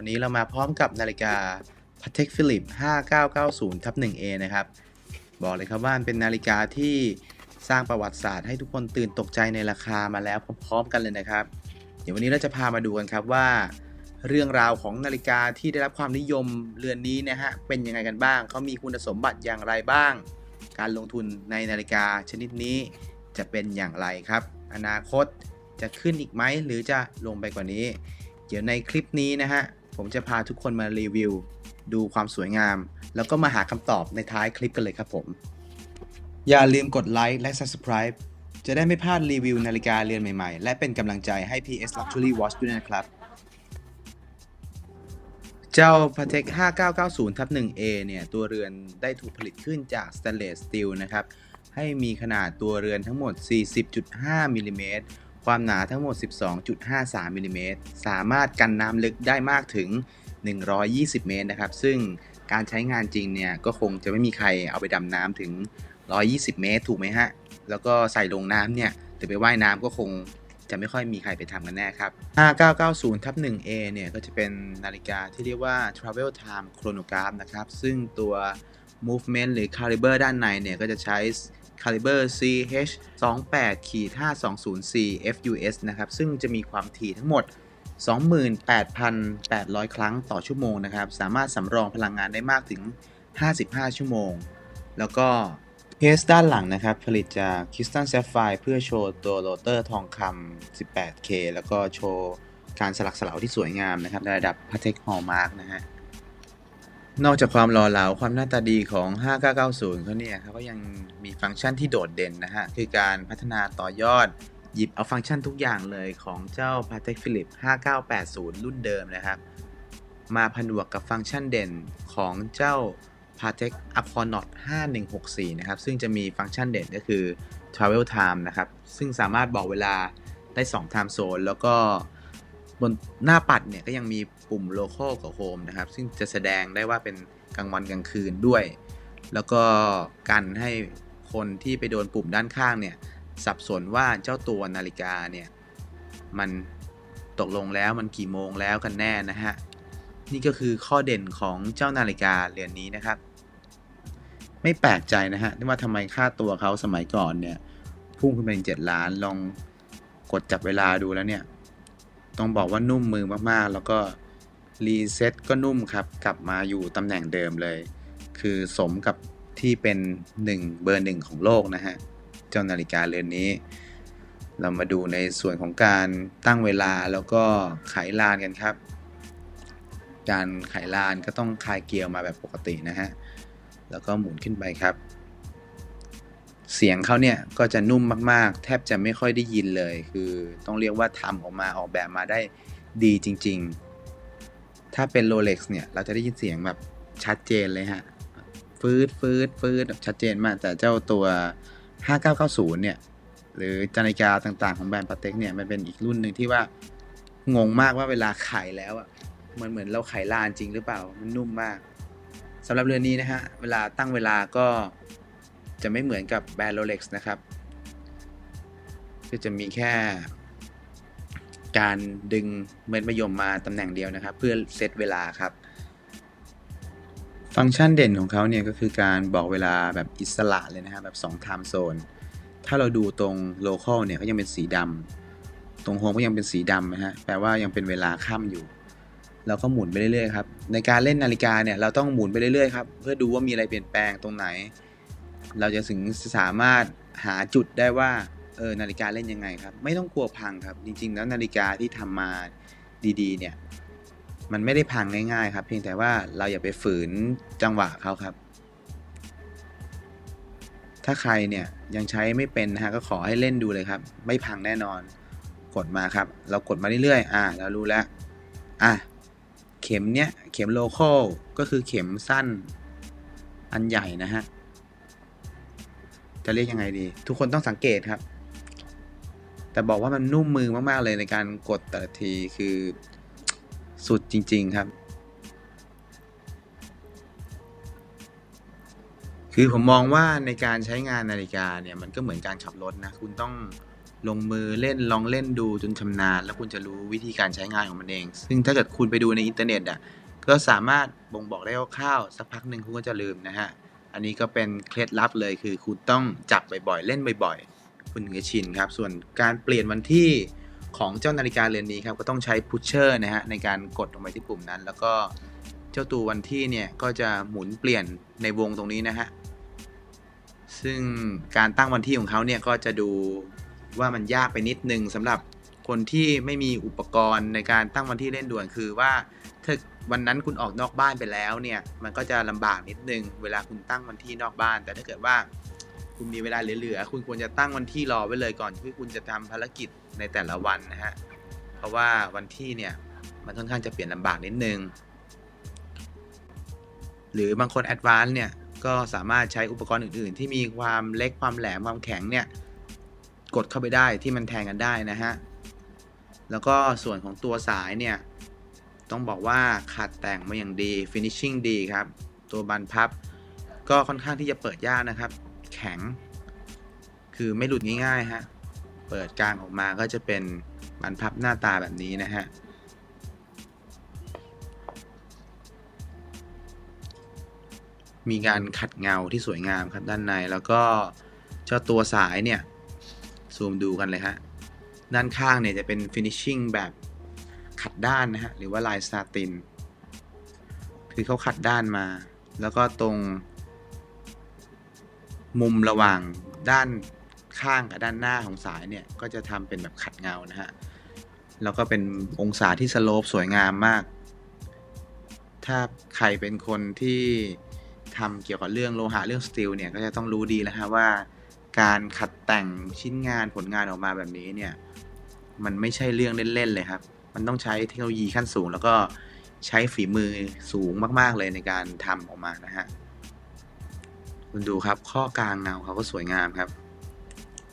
วันนี้เรามาพร้อมกับนาฬิกา Patek Philippe 5990ทับ 1A นะครับ บอกเลยครับว่าเป็นนาฬิกาที่สร้างประวัติศาสตร์ให้ทุกคนตื่นตกใจในราคามาแล้วพร้อมๆกันเลยนะครับ เดี๋ยววันนี้เราจะพามาดูกันครับว่า เรื่องราวของนาฬิกาที่ได้รับความนิยมเรือนนี้นะฮะเป็นยังไงกันบ้างเขามีคุณสมบัติอย่างไรบ้าง การลงทุนในนาฬิกาชนิดนี้จะเป็นอย่างไรครับ อนาคตจะขึ้นอีกไหมหรือจะลงไปกว่านี้ เดี๋ยวในคลิปนี้นะฮะ ผมจะพาทุกคนมารีวิว ดูความสวยงาม แล้วก็มาหาคำตอบในท้ายคลิปกันเลยครับผม อย่าลืมกดไลค์และ Subscribe จะได้ไม่พลาดรีวิวนาฬิกาเรือนใหม่ๆ และเป็นกำลังใจให้ PS Luxury Watch ด้วยนะครับ เจ้า Patek 5990ทับ 1A เนี่ย ตัวเรือนได้ถูกผลิตขึ้นจาก Stainless Steel นะครับ ให้มีขนาดตัวเรือนทั้งหมด 40.5มิลลิเมตร ความหนาทั้งหมด 12.53มิลลิเมตรสามารถกันน้ำลึกได้มากถึง 120 เมตรนะครับ ซึ่งการใช้งานจริงเนี่ยก็คงจะไม่มีใครเอาไปดำน้ำถึง 120 เมตร ถูกไหมฮะ แล้วก็ใส่ลงน้ำเนี่ยหรือไปว่ายน้ำก็คงจะไม่ค่อยมีใครไปทำกันแน่ครับ 5990ทับ 1A เนี่ยก็จะเป็นนาฬิกาที่เรียกว่า Travel Time Chronograph นะครับ ซึ่งตัว movement หรือ caliber ด้านในเนี่ยก็จะใช้ caliber CH 28ขีด520 FUS นะครับ ซึ่งจะมีความถี่ทั้งหมด 28,800 ครั้งต่อชั่วโมงนะครับ สามารถสำรองพลังงานได้มากถึง 55 ชั่วโมง แล้วก็เคสด้านหลังนะครับ ผลิตจากคริสตัลแซฟไฟเพื่อโชว์ตัวโรเตอร์ทองคำ 18K แล้วก็โชว์การสลักสลาวที่สวยงามนะครับในระดับ Patek Hallmark นะฮะ นอกจากความหล่อเหลาความหน้าตาดีของ 5990เขาเนี่ยเขาก็ยังมีฟังก์ชันที่โดดเด่นนะฮะ คือการพัฒนาต่อยอดหยิบเอาฟังก์ชันทุกอย่างเลยของเจ้า Patek Philippe 5980 รุ่นเดิมนะครับ มาผนวกกับฟังก์ชันเด่นของเจ้า Patek Aquanaut 5164 นะครับ ซึ่งจะมีฟังก์ชันเด่นก็คือ Travel Time นะครับ ซึ่งสามารถบอกเวลาได้ 2 Time Zone แล้วก็ บนหน้าปัดเนี่ยก็ยังมีปุ่ม Local กับ Home นะครับ ซึ่งจะแสดงได้ว่าเป็นกลางวันกลางคืนด้วย แล้วก็กันให้คนที่ไปโดนปุ่มด้านข้างเนี่ย สับสนว่าเจ้าตัวนาฬิกาเนี่ย มันตกลงแล้วมันกี่โมงแล้วกันแน่นะฮะ นี่ก็คือข้อเด่นของเจ้านาฬิกาเรือนนี้นะครับ ไม่แปลกใจนะฮะที่ว่าทำไมค่าตัวเขาสมัยก่อนเนี่ย พุ่งขึ้นไปถึงเจ็ดล้านลองกดจับเวลาดูแล้วเนี่ย ต้องบอกว่านุ่มมือมากๆ แล้วก็รีเซ็ตก็นุ่มครับ กลับมาอยู่ตำแหน่งเดิมเลย คือสมกับที่เป็นหนึ่งเบอร์หนึ่งของโลกนะฮะ เจ้านาฬิกาเรือนนี้ เรามาดูในส่วนของการตั้งเวลาแล้วก็ไขลานกันครับ การไขลานก็ต้องคลายเกียร์มาแบบปกตินะฮะ แล้วก็หมุนขึ้นไปครับ เสียงเขาเนี่ยก็จะนุ่มมากๆ แทบจะไม่ค่อยได้ยินเลย คือต้องเรียกว่าทำออกมาออกแบบมาได้ดีจริง ๆ ถ้าเป็น Rolex เนี่ย เราจะได้ยินเสียงแบบชัดเจนเลยฮะ ฟืดฟืดฟืดแบบชัดเจนมาก แต่เจ้าตัว 5990 เนี่ย หรือนาฬิกาต่างๆ ของแบรนด์ปาเต็กเนี่ย มันเป็นอีกรุ่นหนึ่งที่ว่างงมากว่าเวลาขายแล้วอะมันเหมือนเราไขลานจริงหรือเปล่า มันนุ่มมากสำหรับเรือนนี้นะฮะ เวลาตั้งเวลาก็ จะไม่เหมือนกับแบรนด์ Rolex นะครับก็จะมีแค่การดึงเม็ดมะยมมาตำแหน่งเดียวนะครับ เพื่อเซตเวลาครับ ฟังก์ชันเด่นของเขาเนี่ยก็คือการบอกเวลาแบบอิสระเลยนะฮะแบบ2 time zone ถ้าเราดูตรง local เนี่ยก็ยังเป็นสีดำตรงโฮมก็ยังเป็นสีดำนะฮะแปลว่ายังเป็นเวลาค่ำอยู่เราก็หมุนไปเรื่อยๆครับในการเล่นนาฬิกาเนี่ยเราต้องหมุนไปเรื่อยๆครับเพื่อดูว่ามีอะไรเปลี่ยนแปลงตรงไหน เราจะถึงสามารถหาจุดได้ว่าเออนาฬิกาเล่นยังไงครับ ไม่ต้องกลัวพังครับ จริง ๆ แล้วนาฬิกาที่ทำมาดีๆ เนี่ย มันไม่ได้พังง่าย ๆ ครับ เพียงแต่ว่าเราอย่าไปฝืนจังหวะเขาครับ ถ้าใครเนี่ยยังใช้ไม่เป็นนะฮะก็ขอให้เล่นดูเลยครับ ไม่พังแน่นอนกดมาครับ เรากดมาเรื่อยๆ อ่า เรารู้แล้ว อะ เข็มเนี้ย เข็มโลคอลก็คือเข็มสั้น อันใหญ่นะฮะ จะเรียกยังไงดี ทุกคนต้องสังเกตครับ แต่บอกว่ามันนุ่มมือมาก ๆ เลยในการกดแต่ละทีคือสุดจริง ๆ ครับ คือผมมองว่าในการใช้งานนาฬิกาเนี่ยมันก็เหมือนการขับรถนะ คุณต้องลงมือเล่นลองเล่นดูจนชำนาญ แล้วคุณจะรู้วิธีการใช้งานของมันเอง ซึ่งถ้าเกิดคุณไปดูในอินเทอร์เน็ตอะก็สามารถบ่งบอกได้คร่าวๆสักพักหนึ่งคุณก็จะลืมนะฮะ อันนี้ก็เป็นเคล็ดลับเลยคือคุณต้องจับบ่อยๆ เล่นบ่อยๆ คุณถึงจะชินครับ ส่วนการเปลี่ยนวันที่ของเจ้านาฬิกาเรือนนี้ครับ ก็ต้องใช้พุชเชอร์นะฮะในการกดลงไปที่ปุ่มนั้น แล้วก็เจ้าตัววันที่เนี่ยก็จะหมุนเปลี่ยนในวงตรงนี้นะฮะ ซึ่งการตั้งวันที่ของเขาเนี่ยก็จะดูว่ามันยากไปนิดนึงสำหรับคนที่ไม่มีอุปกรณ์ในการตั้งวันที่เล่นด่วนคือว่าถ้า วันนั้นคุณออกนอกบ้านไปแล้วเนี่ยมันก็จะลำบากนิดนึง เวลาคุณตั้งวันที่นอกบ้าน แต่ถ้าเกิดว่าคุณมีเวลาเหลือๆคุณควรจะตั้งวันที่รอไว้เลยก่อนที่คุณจะทำภารกิจในแต่ละวันนะฮะเพราะว่าวันที่เนี่ยมันค่อนข้างจะเปลี่ยนลำบากนิดนึง หรือบางคนแอดวานซ์เนี่ยก็สามารถใช้อุปกรณ์อื่นๆ ที่มีความเล็กความแหลมความแข็งเนี่ยกดเข้าไปได้ที่มันแทงกันได้นะฮะแล้วก็ส่วนของตัวสายเนี่ย ต้องบอกว่าขัดแต่งมาอย่างดี finishing ดีครับ ตัวบันพับ ก็ค่อนข้างที่จะเปิดยากนะครับ แข็ง คือไม่หลุดง่ายๆฮะ เปิดกลางออกมาก็จะเป็นบันพับหน้าตาแบบนี้นะฮะ มีการขัดเงาที่สวยงามครับด้านในแล้วก็เจ้าตัวสายเนี่ย ซูมดูกันเลยฮะ ด้านข้างเนี่ยจะเป็น finishing แบบ ขัดด้านนะฮะหรือว่าลายซาติน คือเขาขัดด้านมา แล้วก็ตรง มุมระหว่างด้านข้างกับด้านหน้าของสายเนี่ย ก็จะทำเป็นแบบขัดเงานะฮะแล้วก็เป็นองศาที่สโลปสวยงามมาก ถ้าใครเป็นคนที่ทำเกี่ยวกับเรื่องโลหะเรื่องสตีลเนี่ยก็จะต้องรู้ดีแล้วฮะว่า การขัดแต่งชิ้นงานผลงานออกมาแบบนี้เนี่ย มันไม่ใช่เรื่องเล่นๆเลยครับ มันต้องใช้เทคโนโลยีขั้นสูง แล้วก็ใช้ฝีมือสูงมาก ๆ เลยในการทำออกมานะฮะ คุณดูครับข้อกลางเงาเขาก็สวยงามครับ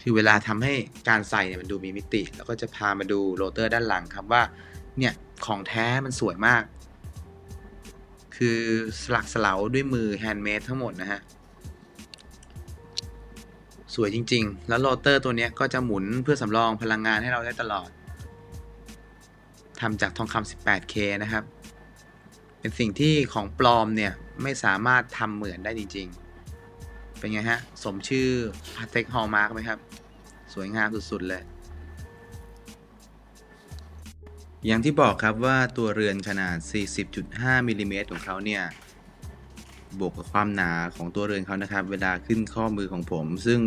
คือเวลาทำให้การใส่เนี่ยมันดูมีมิติ แล้วก็จะพามาดูโรเตอร์ด้านหลังครับว่า เนี่ย ของแท้มันสวยมาก คือสลักสลาด้วยมือแฮนด์เมดทั้งหมดนะฮะสวยจริง ๆ แล้วโรเตอร์ตัวนี้ก็จะหมุนเพื่อสำรองพลังงานให้เราได้ตลอด ทำจากทองคำ 18K นะครับ เป็นสิ่งที่ของปลอมเนี่ย ไม่สามารถทำเหมือนได้จริง ๆ เป็นไงฮะ สมชื่อพาเทคฮอลมาร์กไหมครับ สวยงามสุด ๆ เลย อย่างที่บอกครับว่าตัวเรือนขนาด 40.5มิลลิเมตรของเขาเนี่ย บวกกับความหนาของตัวเรือนเขานะครับ เวลาขึ้นข้อมือของผม ซึ่ง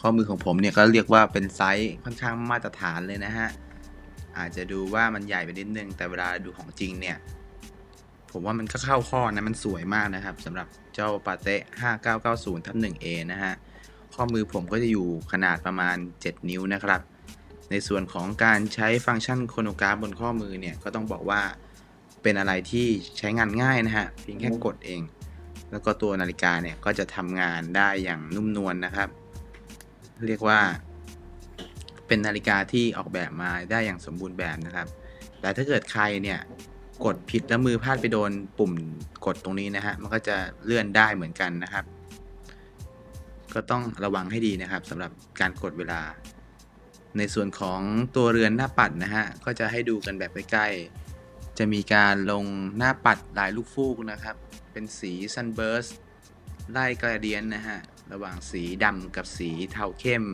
ข้อมือของผมเนี่ยก็เรียกว่าเป็นไซส์ค่อนข้างมาตรฐานเลยนะฮะ อาจจะดูว่ามันใหญ่ไปนิดนึง แต่เวลาดูของจริงเนี่ย ผมว่ามันก็เข้าข้อนะ มันสวยมากนะครับสำหรับเจ้าปาเต้5990ทับ 1A นะฮะ ข้อมือผมก็จะอยู่ขนาดประมาณ 7 นิ้วนะครับ ในส่วนของการใช้ฟังก์ชันโคโนกราฟบนข้อมือเนี่ย ก็ต้องบอกว่าเป็นอะไรที่ใช้งานง่ายนะฮะ เพียงแค่กดเอง แล้วก็ตัวนาฬิกาเนี่ยก็จะทำงานได้อย่างนุ่มนวลนนะครับ เรียกว่า เป็นนาฬิกาที่ออกแบบมาได้อย่างสมบูรณ์แบบนะครับ แต่ถ้าเกิดใครเนี่ยกดผิดแล้วมือพลาดไปโดนปุ่มกดตรงนี้นะฮะ มันก็จะเลื่อนได้เหมือนกันนะครับ ก็ต้องระวังให้ดีนะครับสำหรับการกดเวลา ในส่วนของตัวเรือนหน้าปัดนะฮะ ก็จะให้ดูกันแบบใกล้ๆ จะมีการลงหน้าปัดลายลูกฟูกนะครับ เป็นสี Sunburst ไล่กระเดียนนะฮะ ระหว่างสีดำกับสีเทาเข้ม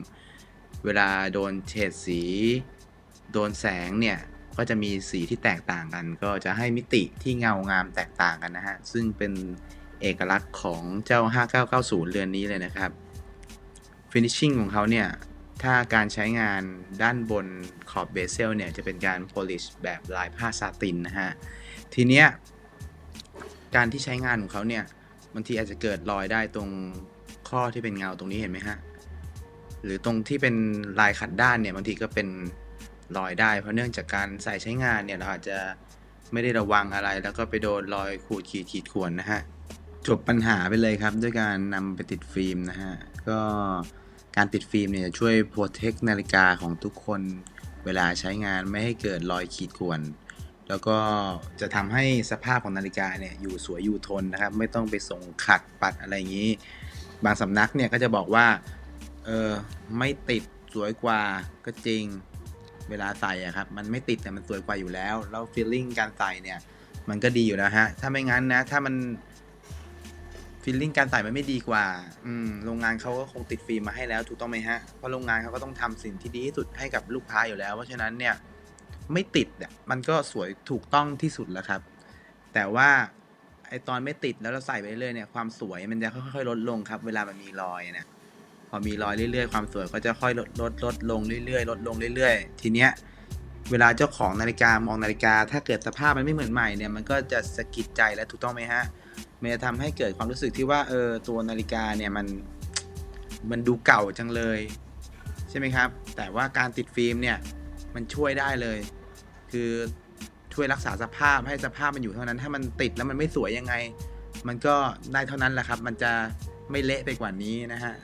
เวลาโดนเฉดสี โดนแสงเนี่ย ก็จะมีสีที่แตกต่างกัน ก็จะให้มิติที่เงางามแตกต่างกันนะฮะ ซึ่งเป็นเอกลักษณ์ของเจ้า 5990 เรือนนี้เลยนะครับ Finishing ของเขาเนี่ย ถ้าการใช้งานด้านบนขอบเบเซลเนี่ย จะเป็นการ polish แบบลายผ้าซาตินนะฮะ ทีเนี้ย การที่ใช้งานของเขาเนี่ยบางทีอาจจะเกิดรอยได้ตรงข้อที่เป็นเงาตรงนี้เห็นไหมฮะ หรือตรงที่เป็นลายขัดด้านเนี่ยบางทีก็เป็นรอยได้ เพราะเนื่องจากการใส่ใช้งานเนี่ยเราอาจจะไม่ได้ระวังอะไรแล้วก็ไปโดนรอยขูดขีดขีดข่วนนะฮะจบปัญหาไปเลยครับ ด้วยการนำไปติดฟิล์มนะฮะก็การติดฟิล์มเนี่ยจะช่วยโปรเทคนาฬิกาของทุกคนเวลาใช้งานไม่ให้เกิดรอยขีดข่วน แล้วก็จะทำให้สภาพของนาฬิกาเนี่ยอยู่สวยอยู่ทนนะครับ ไม่ต้องไปส่งขัดปัดอะไรอย่างนี้ บางสำนักเนี่ยก็จะบอกว่า เออ ไม่ติดสวยกว่าก็จริง เวลาใส่อะครับ มันไม่ติดแต่มันสวยกว่าอยู่แล้ว แล้วฟีลลิ่งการใส่เนี่ย มันก็ดีอยู่แล้วฮะ ถ้าไม่งั้นนะ ถ้ามันฟีลลิ่งการใส่มันไม่ดีกว่า อืม โรงงานเขาก็คงติดฟิล์มมาให้แล้วถูกต้องไหมฮะ เพราะโรงงานเขาก็ต้องทำสิ่งที่ดีที่สุดให้กับลูกค้าอยู่แล้ว เพราะฉะนั้นเนี่ย ไม่ติดอะ มันก็สวยถูกต้องที่สุดแล้วครับ แต่ว่าไอตอนไม่ติดแล้วเราใส่ไปเรื่อยๆเนี่ย ความสวยมันจะค่อยๆลดลงครับ เวลามันมีรอยเนี่ย พอมีรอยเรื่อยๆ ความสวยก็จะค่อยลดลดลดลงเรื่อยๆ ลดลงเรื่อยๆ ทีเนี้ยเวลาเจ้าของนาฬิกามองนาฬิกา ถ้าเกิดสภาพมันไม่เหมือนใหม่เนี่ยมันก็จะสะกิดใจแล้วถูกต้องไหมฮะมันจะทำให้เกิดความรู้สึกที่ว่าเออตัวนาฬิกาเนี่ยมันมันดูเก่าจังเลย ใช่ไหมครับ แต่ว่าการติดฟิล์มเนี่ยมันช่วยได้เลย คือช่วยรักษาสภาพให้สภาพมันอยู่เท่านั้น ถ้ามันติดแล้วมันไม่สวยยังไง มันก็ได้เท่านั้นแหละครับ มันจะไม่เละไปกว่านี้นะฮะ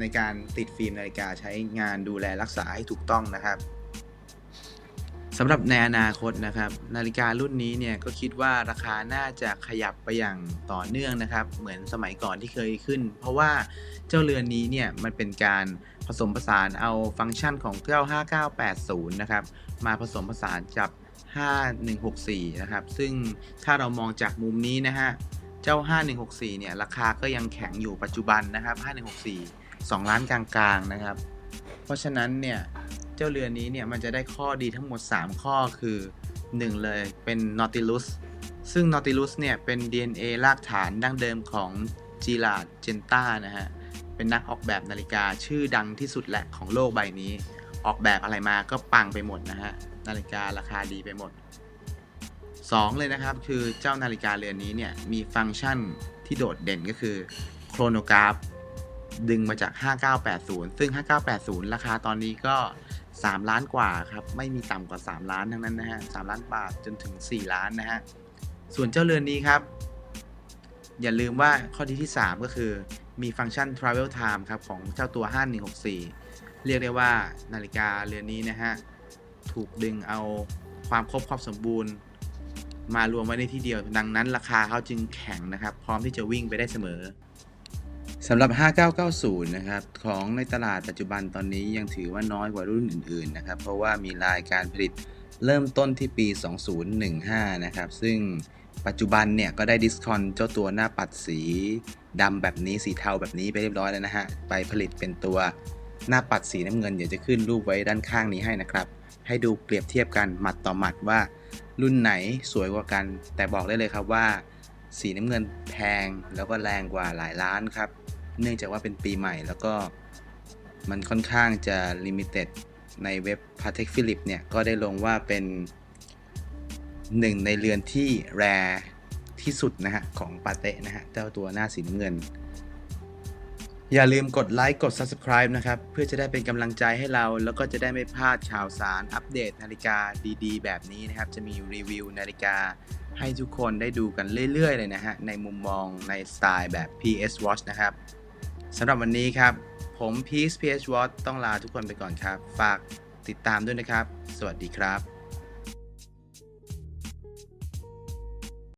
ในการติดฟิล์มนาฬิกาใช้งานดูแลรักษาให้ถูกต้องนะครับสำหรับในอนาคตนะครับ นาฬิการุ่นนี้เนี่ยก็คิดว่าราคาน่าจะขยับไปอย่างต่อเนื่องนะครับ เหมือนสมัยก่อนที่เคยขึ้น เพราะว่าเจ้าเรือนนี้เนี่ยมันเป็นการผสมผสานเอาฟังก์ชันของเจ้า5980 นะครับ มาผสมผสานกับ 5164 นะครับ ซึ่งถ้าเรามองจากมุมนี้นะฮะ เจ้า 5164 เนี่ยราคาก็ยังแข็งอยู่ปัจจุบันนะครับ 5164 2 ล้านกลางๆนะครับ เพราะฉะนั้นเนี่ยเจ้าเรือนี้เนี่ยมันจะได้ข้อดีทั้งหมด 3 ข้อคือ 1 เลยเป็น Nautilus ซึ่ง Nautilus เนี่ยเป็น DNA รากฐานดั้งเดิมของ g i l a d Genta นะฮะเป็นนักออกแบบนาฬิกาชื่อดังที่สุดแหละของโลกใบนี้ ออกแบบอะไรมาก็ปังไปหมดนะฮะนาฬิการาคาดีไปหมด 2 เลยนะครับคือเจ้านาฬิกาเรือนนี้เนี่ยมีฟังก์ชันที่โดดเด่นก็คือโครโนกราฟ ดึงมาจาก 5980 ซึ่ง 5980 ราคาตอนนี้ก็ 3 ล้านกว่าครับ ไม่มีต่ำกว่า 3 ล้านทั้งนั้นนะฮะ 3 ล้านบาทจนถึง 4 ล้านนะฮะ ส่วนเจ้าเรือนนี้ครับ อย่าลืมว่าข้อดีที่ 3 ก็คือมีฟังก์ชัน Travel Time ครับ ของเจ้าตัว 5164 เรียกได้ว่านาฬิกาเรือนนี้นะฮะ ถูกดึงเอาความครบความสมบูรณ์มารวมไว้ในที่เดียว ดังนั้นราคาเขาจึงแข็งนะครับ พร้อมที่จะวิ่งไปได้เสมอ สำหรับ 5990 นะครับ ของในตลาดปัจจุบันตอนนี้ยังถือว่าน้อยกว่ารุ่นอื่นๆ นะครับ เพราะว่ามีรายการผลิตเริ่มต้นที่ปี 2015 นะครับ ซึ่งปัจจุบันเนี่ยก็ได้ดิสคอนเจ้าตัวหน้าปัดสีดำแบบนี้สีเทาแบบนี้ไปเรียบร้อยแล้วนะฮะ ไปผลิตเป็นตัวหน้าปัดสีน้ำเงิน เดี๋ยวจะขึ้นรูปไว้ด้านข้างนี้ให้นะครับ ให้ดูเปรียบเทียบกันหมัดต่อหมัดว่า รุ่นไหนสวยกว่ากัน แต่บอกได้เลยครับว่า สีน้ำเงินแพงแล้วก็แรงกว่าหลายล้านครับ เนื่องจากว่าเป็นปีใหม่แล้วก็มันค่อนข้างจะลิมิเต็ดในเว็บ Patek Philip เนี่ย ก็ได้ลงว่าเป็นหนึ่งในเรือนที่แรที่สุดนะฮะ ของปาเต้นะฮะ เจ้าตัวหน้าสีน้ำเงิน อย่าลืมกดไลค์กด Subscribe นะครับ เพื่อจะได้เป็นกำลังใจให้เรา แล้วก็จะได้ไม่พลาดข่าวสารอัปเดตนาฬิกาดีๆ แบบนี้นะครับ จะมีรีวิวนาฬิกาให้ทุกคนได้ดูกันเรื่อยๆ เลยนะฮะ ในมุมมองในสไตล์แบบ PS Watch นะครับ สำหรับวันนี้ครับ ผม Peace PH Watch ต้องลาทุกคนไปก่อนครับ ฝากติดตามด้วยนะครับ สวัสดีครับ